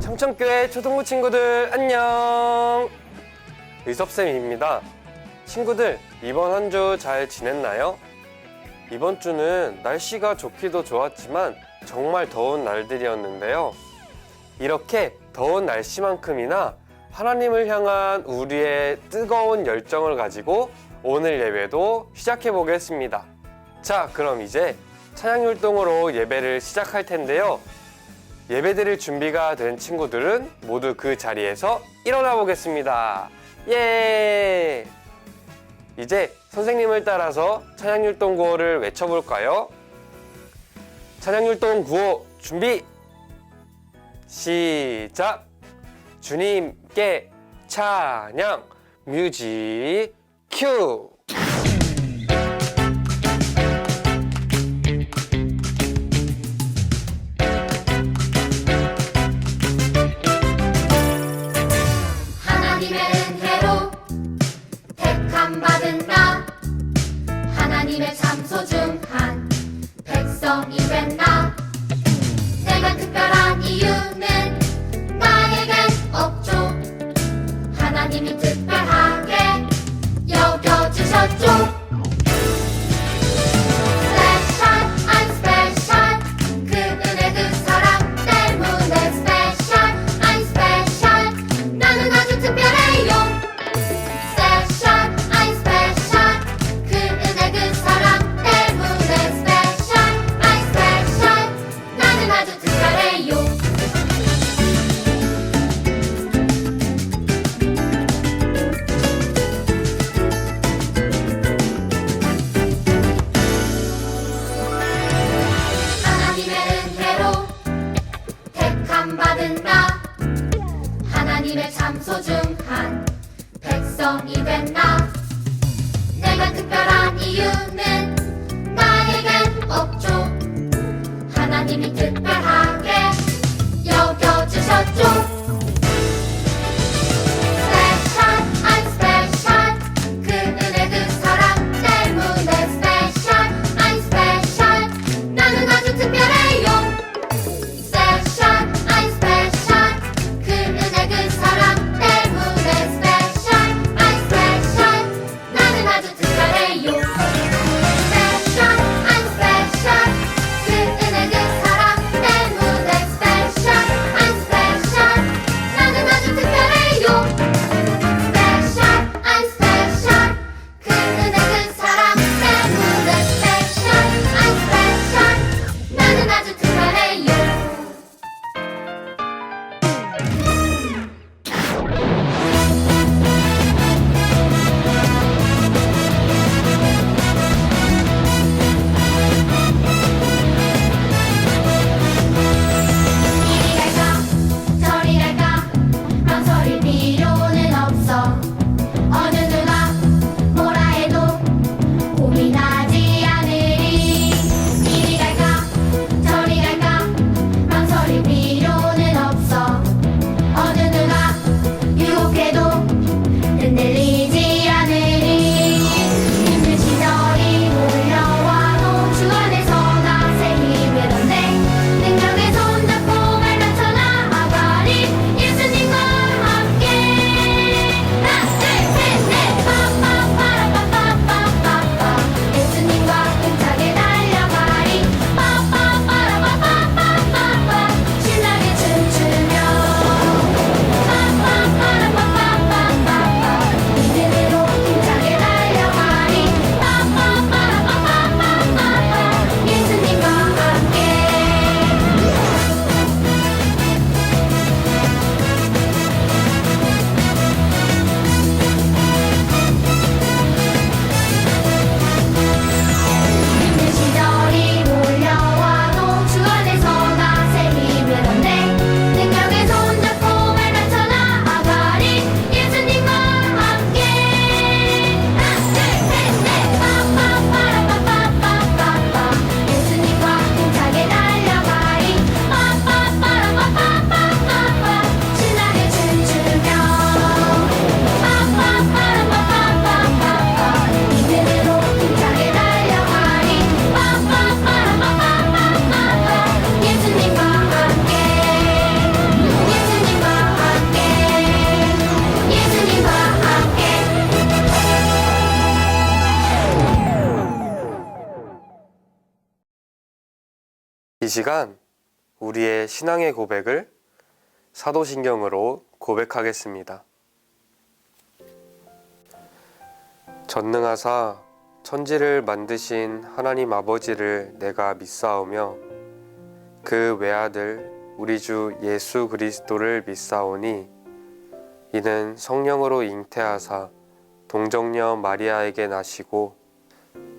청천교회 초등부 친구들 안녕. 의섭쌤입니다 친구들 이번 한 주 잘 지냈나요? 이번 주는 날씨가 좋기도 좋았지만 정말 더운 날들이었는데요 이렇게 더운 날씨만큼이나 하나님을 향한 우리의 뜨거운 열정을 가지고 오늘 예배도 시작해 보겠습니다 자 그럼 이제 찬양율동으로 예배를 시작할 텐데요 예배 드릴 준비가 된 친구들은 모두 그 자리에서 일어나 보겠습니다. 예! 이제 선생님을 따라서 찬양율동 구호를 외쳐볼까요? 찬양율동 구호 준비! 시작! 주님께 찬양 뮤직 큐! 시간 우리의 신앙의 고백을 사도신경으로 고백하겠습니다. 전능하사 천지를 만드신 하나님 아버지를 내가 믿사오며 그 외아들 우리 주 예수 그리스도를 믿사오니 이는 성령으로 잉태하사 동정녀 마리아에게 나시고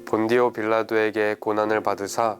본디오 빌라도에게 고난을 받으사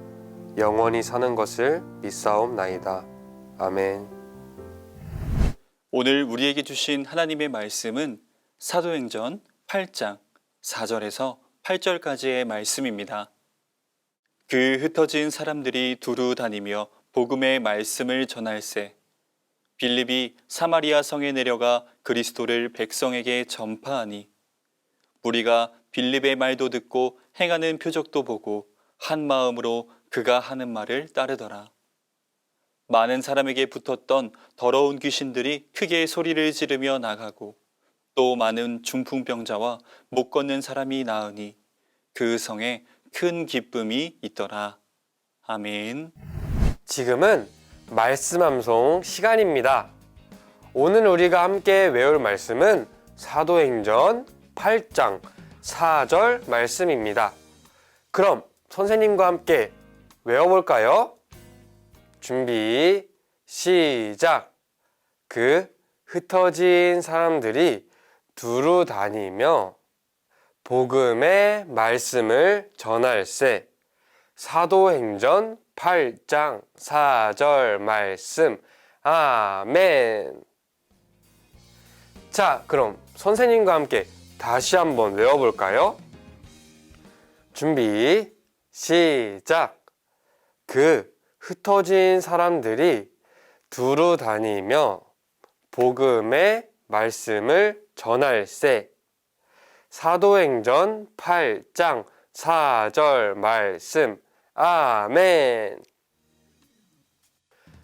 영원히 사는 것을 믿사옵나이다. 아멘. 오늘 우리에게 주신 하나님의 말씀은 사도행전 8장 4절에서 8절까지의 말씀입니다. 그 흩어진 사람들이 두루 다니며 복음의 말씀을 전할세 빌립이 사마리아 성에 내려가 그리스도를 백성에게 전파하니 무리가 빌립의 말도 듣고 행하는 표적도 보고 한 마음으로 그가 하는 말을 따르더라. 많은 사람에게 붙었던 더러운 귀신들이 크게 소리를 지르며 나가고 또 많은 중풍병자와 못 걷는 사람이 나으니 그 성에 큰 기쁨이 있더라. 아멘. 지금은 말씀 암송 시간입니다. 오늘 우리가 함께 외울 말씀은 사도행전 8장 4절 말씀입니다. 그럼 선생님과 함께 외워볼까요? 준비, 시작! 그 흩어진 사람들이 두루 다니며 복음의 말씀을 전할세. 사도행전 8장 4절 말씀. 아멘. 자, 그럼 선생님과 함께 다시 한번 외워볼까요? 준비, 시작. 그 흩어진 사람들이 두루 다니며 복음의 말씀을 전할세. 사도행전 8장 4절 말씀. 아멘.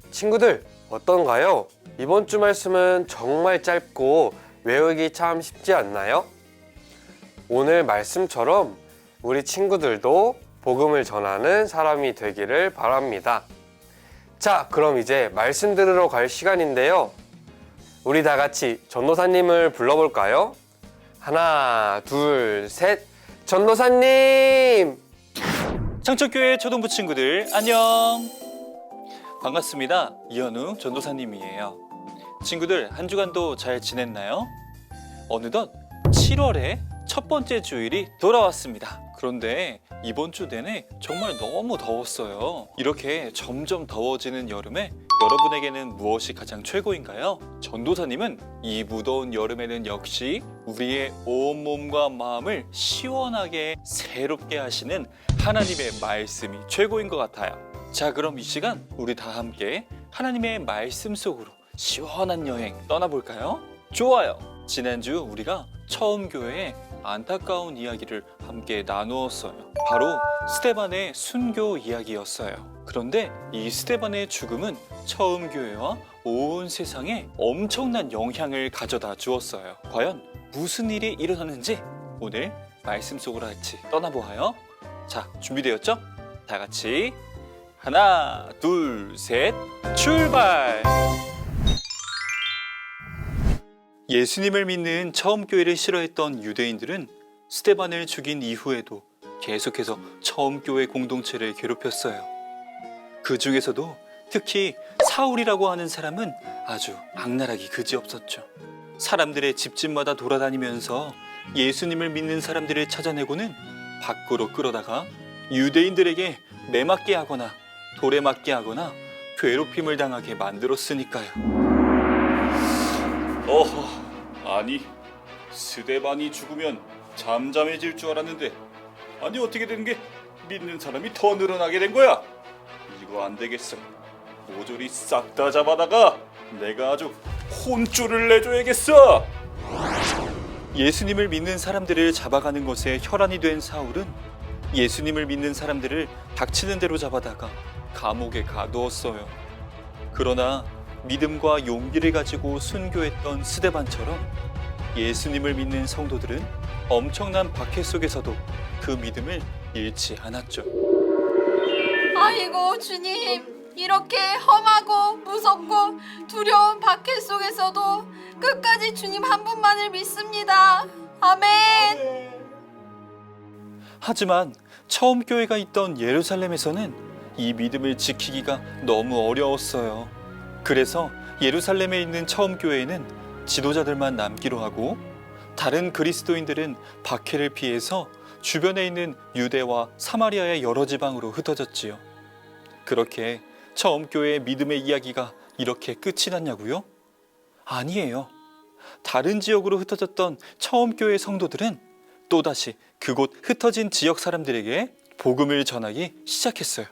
친구들, 어떤가요? 이번 주 말씀은 정말 짧고 외우기 참 쉽지 않나요? 오늘 말씀처럼 우리 친구들도 복음을 전하는 사람이 되기를 바랍니다. 자, 그럼 이제 말씀 들으러 갈 시간인데요. 우리 다 같이 전도사님을 불러볼까요? 하나, 둘, 셋. 전도사님! 창천교회 초등부 친구들 안녕. 반갑습니다. 이현우 전도사님이에요. 친구들 한 주간도 잘 지냈나요? 어느덧 7월의 첫 번째 주일이 돌아왔습니다. 그런데 이번 주 내내 정말 너무 더웠어요. 이렇게 점점 더워지는 여름에 여러분에게는 무엇이 가장 최고인가요? 전도사님은 이 무더운 여름에는 역시 우리의 온몸과 마음을 시원하게 새롭게 하시는 하나님의 말씀이 최고인 것 같아요. 자, 그럼 이 시간 우리 다 함께 하나님의 말씀 속으로 시원한 여행 떠나볼까요? 좋아요. 지난주 우리가 처음 교회에 안타까운 이야기를 함께 나누었어요. 바로 스테반의 순교 이야기였어요. 그런데 이 스테반의 죽음은 처음 교회와 온 세상에 엄청난 영향을 가져다 주었어요. 과연 무슨 일이 일어났는지 오늘 말씀 속으로 같이 떠나보아요. 자, 준비되었죠? 다 같이 하나, 둘, 셋, 출발! 예수님을 믿는 처음 교회를 싫어했던 유대인들은 스테반을 죽인 이후에도 계속해서 처음 교회 공동체를 괴롭혔어요. 그 중에서도 특히 사울이라고 하는 사람은 아주 악랄하기 그지없었죠. 사람들의 집집마다 돌아다니면서 예수님을 믿는 사람들을 찾아내고는 밖으로 끌어다가 유대인들에게 매맞게 하거나 돌에 맞게 하거나 괴롭힘을 당하게 만들었으니까요. 어허, 아니 스데반이 죽으면 잠잠해질 줄 알았는데 아니 어떻게 된 게 믿는 사람이 더 늘어나게 된 거야? 이거 안 되겠어. 모조리 싹 다 잡아다가 내가 아주 혼쭐을 내줘야겠어. 예수님을 믿는 사람들을 잡아가는 것에 혈안이 된 사울은 예수님을 믿는 사람들을 닥치는 대로 잡아다가 감옥에 가두었어요. 그러나 믿음과 용기를 가지고 순교했던 스데반처럼 예수님을 믿는 성도들은 엄청난 박해 속에서도 그 믿음을 잃지 않았죠. 아이고 주님 이렇게 험하고 무섭고 두려운 박해 속에서도 끝까지 주님 한 분만을 믿습니다. 아멘. 하지만 처음 교회가 있던 예루살렘에서는 이 믿음을 지키기가 너무 어려웠어요. 그래서 예루살렘에 있는 처음 교회에는 지도자들만 남기로 하고 다른 그리스도인들은 박해를 피해서 주변에 있는 유대와 사마리아의 여러 지방으로 흩어졌지요. 그렇게 처음 교회의 믿음의 이야기가 이렇게 끝이 났냐고요? 아니에요. 다른 지역으로 흩어졌던 처음 교회 성도들은 또다시 그곳 흩어진 지역 사람들에게 복음을 전하기 시작했어요.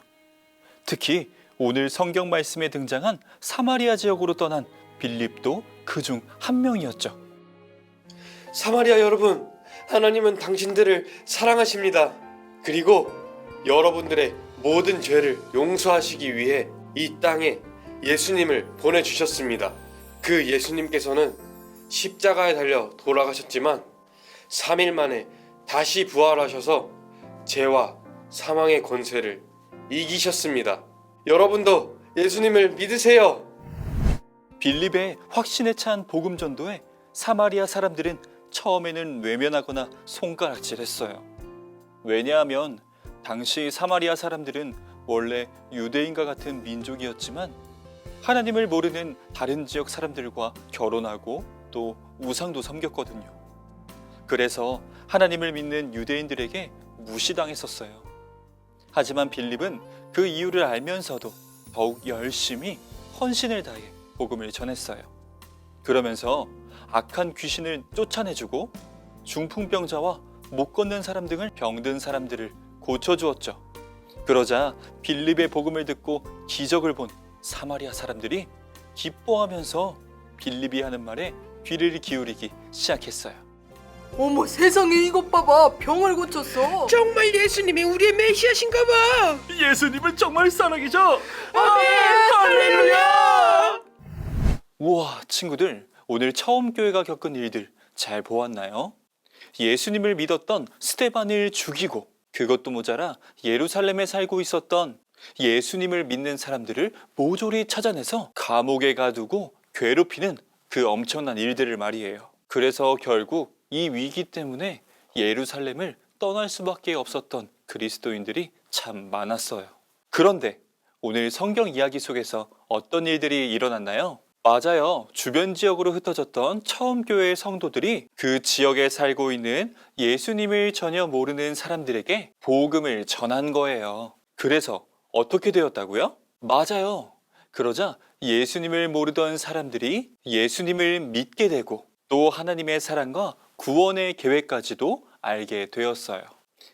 특히 오늘 성경 말씀에 등장한 사마리아 지역으로 떠난 빌립도 그 중 한 명이었죠. 사마리아 여러분, 하나님은 당신들을 사랑하십니다. 그리고 여러분들의 모든 죄를 용서하시기 위해 이 땅에 예수님을 보내주셨습니다. 그 예수님께서는 십자가에 달려 돌아가셨지만 3일 만에 다시 부활하셔서 죄와 사망의 권세를 이기셨습니다. 여러분도 예수님을 믿으세요. 빌립의 확신에 찬 복음 전도에 사마리아 사람들은 처음에는 외면하거나 손가락질했어요. 왜냐하면 당시 사마리아 사람들은 원래 유대인과 같은 민족이었지만 하나님을 모르는 다른 지역 사람들과 결혼하고 또 우상도 섬겼거든요. 그래서 하나님을 믿는 유대인들에게 무시당했었어요. 하지만 빌립은 그 이유를 알면서도 더욱 열심히 헌신을 다해 복음을 전했어요. 그러면서 악한 귀신을 쫓아내주고 중풍병자와 못 걷는 사람 등을 병든 사람들을 고쳐주었죠. 그러자 빌립의 복음을 듣고 기적을 본 사마리아 사람들이 기뻐하면서 빌립이 하는 말에 귀를 기울이기 시작했어요. 어머 세상에 이것 봐봐 병을 고쳤어. 정말 예수님이 우리의 메시아신가 봐. 예수님은 정말 사랑이죠. 아멘 할렐루야. 우와, 친구들, 오늘 처음 교회가 겪은 일들 잘 보았나요? 예수님을 믿었던 스테반을 죽이고 그것도 모자라 예루살렘에 살고 있었던 예수님을 믿는 사람들을 모조리 찾아내서 감옥에 가두고 괴롭히는 그 엄청난 일들을 말이에요. 그래서 결국 이 위기 때문에 예루살렘을 떠날 수밖에 없었던 그리스도인들이 참 많았어요. 그런데 오늘 성경 이야기 속에서 어떤 일들이 일어났나요? 맞아요. 주변 지역으로 흩어졌던 처음 교회의 성도들이 그 지역에 살고 있는 예수님을 전혀 모르는 사람들에게 복음을 전한 거예요. 그래서 어떻게 되었다고요? 맞아요. 그러자 예수님을 모르던 사람들이 예수님을 믿게 되고 또 하나님의 사랑과 구원의 계획까지도 알게 되었어요.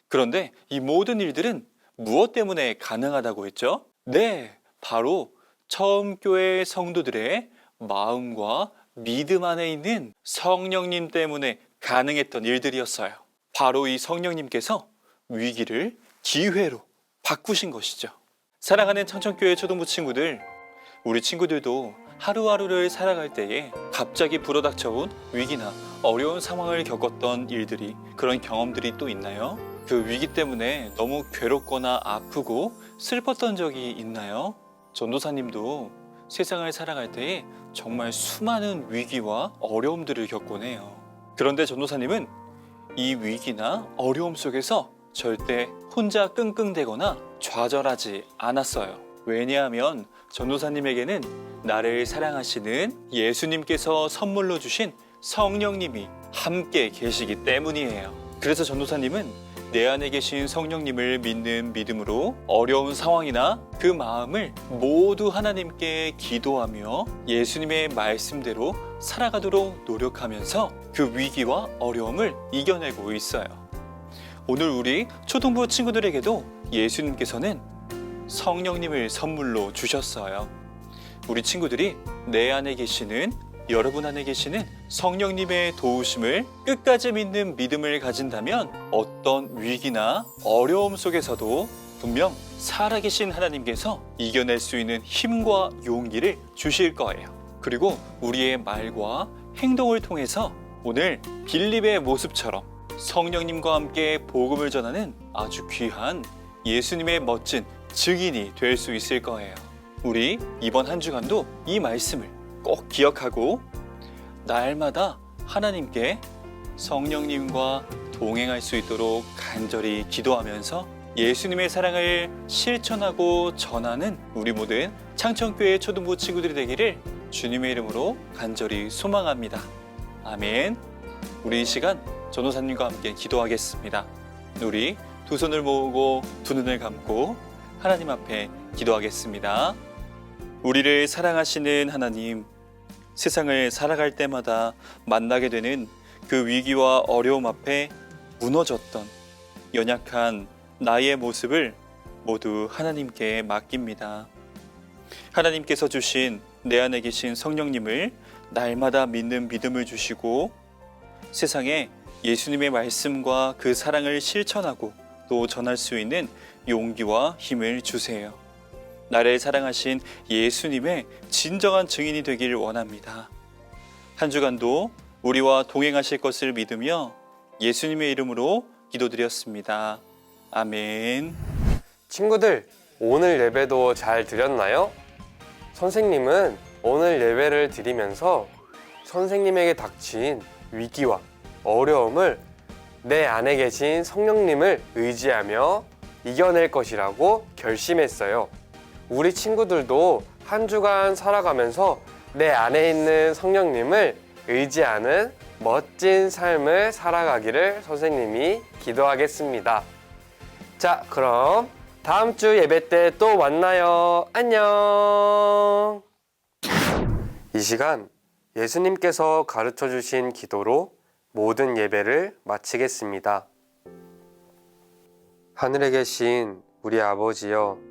그런데 이 모든 일들은 무엇 때문에 가능하다고 했죠? 네, 바로 처음 교회 성도들의 마음과 믿음 안에 있는 성령님 때문에 가능했던 일들이었어요. 바로 이 성령님께서 위기를 기회로 바꾸신 것이죠. 사랑하는 청천교회 초등부 친구들, 우리 친구들도 하루하루를 살아갈 때에 갑자기 불어닥쳐온 위기나 어려운 상황을 겪었던 일들이 그런 경험들이 또 있나요? 그 위기 때문에 너무 괴롭거나 아프고 슬펐던 적이 있나요? 전도사님도 세상을 살아갈 때에 정말 수많은 위기와 어려움들을 겪곤 해요. 그런데 전도사님은 이 위기나 어려움 속에서 절대 혼자 끙끙대거나 좌절하지 않았어요. 왜냐하면 전도사님에게는 나를 사랑하시는 예수님께서 선물로 주신 성령님이 함께 계시기 때문이에요. 그래서 전도사님은 내 안에 계신 성령님을 믿는 믿음으로 어려운 상황이나 그 마음을 모두 하나님께 기도하며 예수님의 말씀대로 살아가도록 노력하면서 그 위기와 어려움을 이겨내고 있어요. 오늘 우리 초등부 친구들에게도 예수님께서는 성령님을 선물로 주셨어요. 우리 친구들이 내 안에 계시는 여러분 안에 계시는 성령님의 도우심을 끝까지 믿는 믿음을 가진다면 어떤 위기나 어려움 속에서도 분명 살아계신 하나님께서 이겨낼 수 있는 힘과 용기를 주실 거예요. 그리고 우리의 말과 행동을 통해서 오늘 빌립의 모습처럼 성령님과 함께 복음을 전하는 아주 귀한 예수님의 멋진 증인이 될 수 있을 거예요. 우리 이번 한 주간도 이 말씀을 꼭 기억하고 날마다 하나님께 성령님과 동행할 수 있도록 간절히 기도하면서 예수님의 사랑을 실천하고 전하는 우리 모든 창천교회 초등부 친구들이 되기를 주님의 이름으로 간절히 소망합니다. 아멘. 우리 이 시간 전호사님과 함께 기도하겠습니다. 우리 두 손을 모으고 두 눈을 감고 하나님 앞에 기도하겠습니다. 우리를 사랑하시는 하나님, 세상을 살아갈 때마다 만나게 되는 그 위기와 어려움 앞에 무너졌던 연약한 나의 모습을 모두 하나님께 맡깁니다. 하나님께서 주신 내 안에 계신 성령님을 날마다 믿는 믿음을 주시고 세상에 예수님의 말씀과 그 사랑을 실천하고 또 전할 수 있는 용기와 힘을 주세요. 나를 사랑하신 예수님의 진정한 증인이 되기를 원합니다. 한 주간도 우리와 동행하실 것을 믿으며 예수님의 이름으로 기도드렸습니다. 아멘. 친구들, 오늘 예배도 잘 드렸나요? 선생님은 오늘 예배를 드리면서 선생님에게 닥친 위기와 어려움을 내 안에 계신 성령님을 의지하며 이겨낼 것이라고 결심했어요. 우리 친구들도 한 주간 살아가면서 내 안에 있는 성령님을 의지하는 멋진 삶을 살아가기를 선생님이 기도하겠습니다. 자, 그럼 다음 주 예배 때 또 만나요. 안녕. 이 시간 예수님께서 가르쳐 주신 기도로 모든 예배를 마치겠습니다. 하늘에 계신 우리 아버지여,